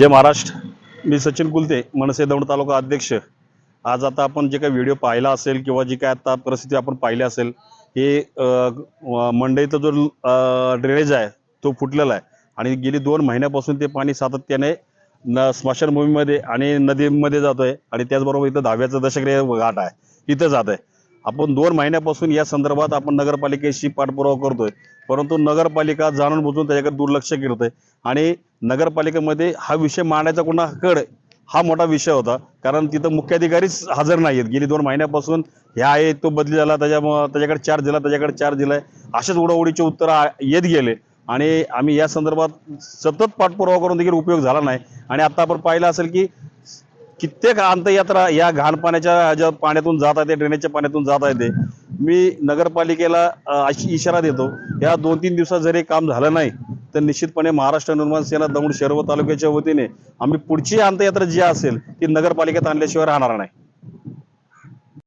जय महाराष्ट्र. मी सचिन कुलते मनसे दौंड तालुका अध्यक्ष. आज आता आपण जे काही व्हिडिओ पाहिला असेल किंवा जी काय आता परिस्थिती आपण पाहिली असेल हे मंडईचा जो ड्रेनेज आहे तो फुटलेला आहे. आणि गेली दोन महिन्यापासून ते पाणी सातत्याने न स्मशानभूमीमध्ये आणि नदीमध्ये जातो आहे आणि त्याचबरोबर इथं दहाव्याचं दशक्रिय घाट आहे इथं जात आहे आपण दोन महिन्यापासून या संदर्भात आपण नगरपालिकेशी पाठपुरावा करतोय. परंतु नगरपालिका जाणून बुजून त्याच्याकडे दुर्लक्ष करते आणि नगरपालिकेमध्ये हा विषय मांडायचा कोणाकडे हा मोठा विषय होता. कारण तिथं मुख्याधिकारीच हजर नाही आहेत गेली दोन महिन्यापासून ह्या आहे तो बदली झाला त्याच्या त्याच्याकडे चार्ज दिला त्याच्याकडे चार्ज दिलाय. असेच उडावडीचे उत्तरं येत गेले. आणि आम्ही या संदर्भात सतत पाठपुरावा करून देखील उपयोग झाला नाही. आणि आता आपण पाहिलं असेल की कित्येक अंतयात्रा या घाण पाण्याच्या ज्या पाण्यातून जात आहे ड्रेनेजच्या पाण्यातून जात आहे ते. मी नगरपालिकेला अशी इशारा देतो या दोन तीन दिवसात जरी काम झालं नाही तर निश्चितपणे महाराष्ट्र निर्माण सेना दौंड शर्व तालुक्याच्या वतीने आम्ही पुढची अंतयात्रा जी असेल ती नगरपालिकेत आणल्याशिवाय राहणार नाही.